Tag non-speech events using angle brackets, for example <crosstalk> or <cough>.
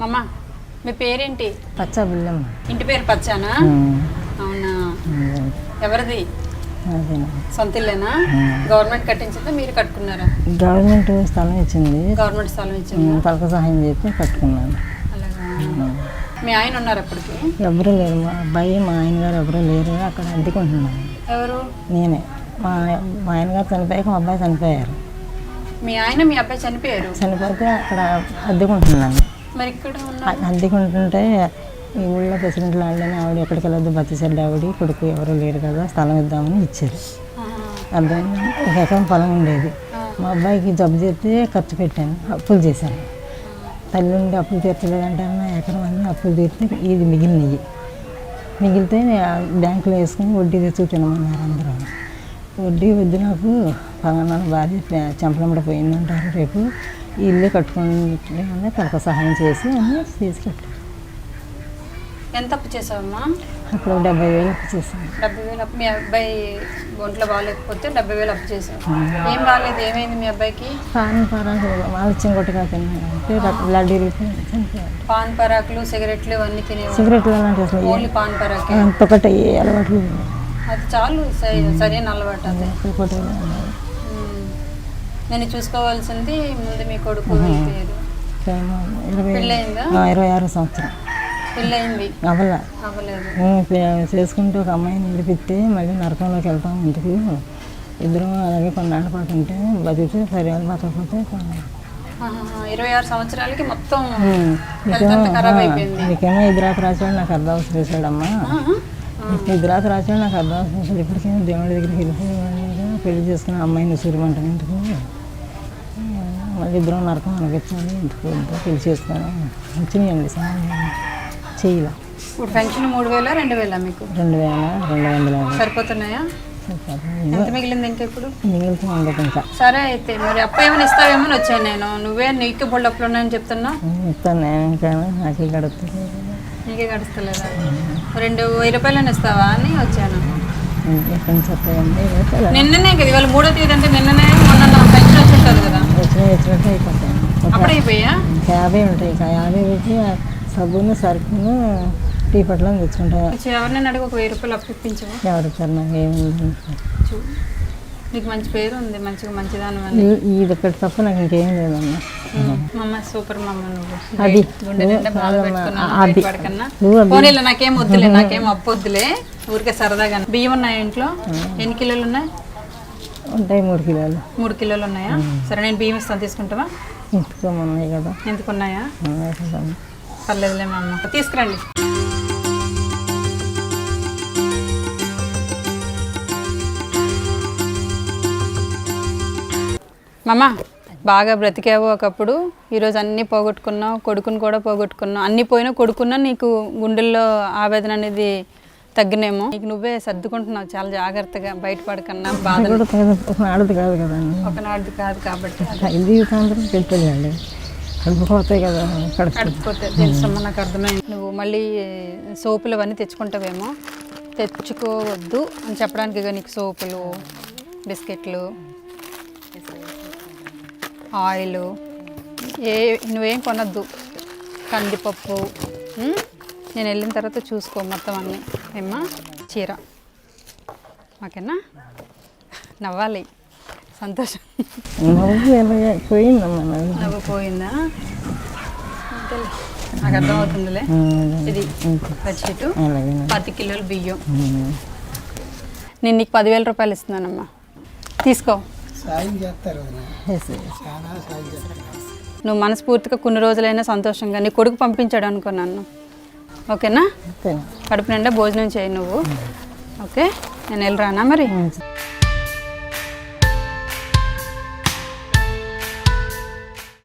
మమ్మ మీ పేరేంటి? పచ్చ బిల్లమ్మ ఇంటి పేరు పచ్చానా? అవునా? ఎవరిది? సొంత ఇల్లేనా? గవర్నమెంట్ కట్టించిందా? మీరు కట్టుకున్నారా? గవర్నమెంట్ స్థలం ఇచ్చింది. గవర్నమెంట్ స్థలం ఇచ్చింది? పలక సహాయం చేసి కట్టుకున్నాను. అలాగా? మీ ఆయన ఉన్నారు అప్పటికి? ఎవరు లేరు. మా అబ్బాయి మా ఆయన గారు ఎవరు లేరు. అక్కడ అద్దెకుంటున్నాను ఎవరు? నేనే. మా మా ఆయన గారు చనిపోయాక మా అబ్బాయి చనిపోయారు. మీ ఆయన మీ అబ్బాయి చనిపోయారు? చనిపోతే అక్కడ అద్దెకుంటున్నాను. మరి ఇక్కడ ఉన్న అ- అద్దెకుంటుంటే ఈ ఊళ్ళో ప్రెసిడెంట్ లాంటి ఆవిడ ఎక్కడికి వెళ్ళొద్దు బతిసెడ్డి ఆవిడ కొడుకు ఎవరు లేరు కదా స్థలం ఇద్దామని ఇచ్చారు. అర్థమైంది? ఒక ఎకరం పొలం ఉండేది. మా అబ్బాయికి జబ్బు చేస్తే ఖర్చు పెట్టాను అప్పులు చేశాను. తల్లి నుండి అప్పులు తీర్చలేదంటే నా ఎకరం అన్ని అప్పులు తీర్చి ఇది మిగిలినవి మిగిలితే బ్యాంకులో వేసుకుని వడ్డీ తెచ్చి తినమన్నారు అందరూ. వడ్డీ వద్దు నాకు పలానా భార్య చెంపలమ్మడ పోయిందంటారు రేపు. ఈ ఇల్లు కట్టుకుని తనకు సహాయం చేసి అన్నీ చేసి కట్టారు. ఎంత అప్పు చేసావమ్మా? అప్పుడు డెబ్బై వేలు అప్పు చేశాను. డెబ్బై వేలు అప్పు మీ అబ్బాయి ఒంట్లో బాగాలేకపోతే డెబ్బై వేలు అప్పు చేసావు ఏం బాగాలేదు ఏమైంది మీ అబ్బాయికి? పాన్ పరాకు వాళ్ళు చింకొట్టగా తిన్నాడు అంటే బ్లడ్ పాన్ పరాకులు సిగరెట్లు ఇవన్నీ తినేవాడు సిగరెట్లు అలాంటి ఓన్లీ పాన్ పరాకే. ఒకటి అలవాట్లు లేవు. అది చాలు సరి- సరైన అలవాటు అది. నేను చూసుకోవాల్సింది ముందు మీ కొడుకు ఏమో ఇరవై ఆరు సంవత్సరం. అవ్వలేదు చేసుకుంటూ ఒక అమ్మాయిని నిలిపిస్తే మళ్ళీ నరకంలోకి వెళ్తాం ఇంటికి. ఇద్దరం అలాగే కొన్నాళ్ళ పాటు ఉంటే బతికితే సరే బతకపోతే. ఇరవై ఆరు సంవత్సరాలకి మొత్తం నీకేమో ఇద్దరాకు రాసాడు నాకు అర్థం చేశాడమ్మా. ఇద్దరాకు రాసాడు నాకు అర్థం అవసరం చేశాడు ఇప్పటికేమో దేవుడి దగ్గరికి వెళ్ళిపోయి పెళ్ళి చేసుకున్న అమ్మాయిని సూర్యమంటాను ఎందుకు? మళ్ళీ ఇద్దరం నరకం అనిపించాలి ఎందుకు వద్దు? పెళ్ళి చేసుకొని వచ్చినాయండి సామాన్యం చెయ్యిలా? ఇప్పుడు పెన్షన్ మూడు వేల రెండు వేల మీకు? రెండు వేల రెండు వందల? సరిపోతున్నాయా? ఎంత మిగిలింది ఇంకా ఇప్పుడు మిగిలితే ఇంకా సరే అయితే మరి అప్పు ఏమైనా ఇస్తావేమో వచ్చాను నేను. నువ్వే నీకు బొళ్ళు అప్పులు ఉన్నాయని చెప్తున్నా. ఇస్తాను. నేను ఇంకా నాకు గడుపుతుంది నీకే గడుస్తలేదా? రెండు వెయ్యి రూపాయలని ఇస్తావా అని వచ్చాను. ఎక్కడి నుంచి వస్తాయండి. నిన్ననే కదా ఇవాళ మూడో తేదీ అంటే నిన్ననే మొన్న పెన్షన్ వచ్చేస్తుంది కదా. వచ్చిన వచ్చినట్టు అయిపోతాయి అప్పుడే అయిపోయా? యాభై ఉంటాయి ఇంకా యాభై ఆ సబ్బును సరుకును టీ పట్లను తెచ్చుకుంటా. కొంచెం ఎవరినైనా అడిగి ఒక వెయ్యి రూపాయలు అప్పు ఇప్పించవు? ఎవరు సార్ నాకు ఏముంది? చూ నీకు మంచి పేరు ఉంది మంచిగా మంచిదాని ఈ- ఇది ఒక్కటి తప్ప నాకు ఇంకేం లేదమ్మా. మమ్మ సూపర్ మమ్మ నువ్వు. అది గుండె నిండా బాధ. పోనీలే నాకేం వద్దులే <laughs> నాకేం అప్పు వద్దులే. ఊరికే సరదాగా బియ్యం ఉన్నాయి ఇంట్లో? ఎన్ని కిలోలు ఉన్నాయి? ఉంటాయి మూడు కిలోలు. మూడు కిలోలు ఉన్నాయా? సరే నేను బియ్యం ఇస్తాను తీసుకుంటావా? కదా. ఎందుకు కదా. పర్లేదులే మా అమ్మ తీసుకురండి. మామ బాగా బ్రతికావు ఒకప్పుడు. ఈరోజు అన్నీ పోగొట్టుకున్నావు కొడుకుని కూడా పోగొట్టుకున్నావు. అన్నీ పోయినా కొడుకున్నా నీకు గుండెల్లో ఆవేదన అనేది తగ్గినేమో. నీకు నువ్వే సర్దుకుంటున్నావు చాలా జాగ్రత్తగా బయటపడకన్నా బాధ కాదు, ఆడది కాదు కాబట్టి జీవితాంతరం కదా తెలుసమ్మా నాకు అర్థమైంది. నువ్వు మళ్ళీ సోపులు అవన్నీ తెచ్చుకుంటావేమో. తెచ్చుకోవద్దు అని చెప్పడానికి నీకు సోపులు బిస్కెట్లు ఆయిల్. ఏ నువ్వేం కొనద్దు. కందిపప్పు? నేను వెళ్ళిన తర్వాత చూసుకో మొత్తం అన్నీ. ఏమ్మా? చీర. ఓకేనా? నవ్వాలి. సంతోషం. నవ్వు పోయిందా? నాకు అర్థమవుతుందిలే. ఇది బడ్జెట్ అలాగే పది కిలోలు బియ్యం. నేను నీకు పదివేల రూపాయలు ఇస్తున్నానమ్మా. తీసుకో. Yes, yes. నువ్వు మనస్ఫూర్తిగా కొన్ని రోజులైనా సంతోషంగా నీ కొడుకు పంపించాడు అనుకున్నాను ఓకేనా? కడుపు నిండా భోజనం చేయి నువ్వు. ఓకే? నేను వెళ్ళరానా మరి? ఉమ్.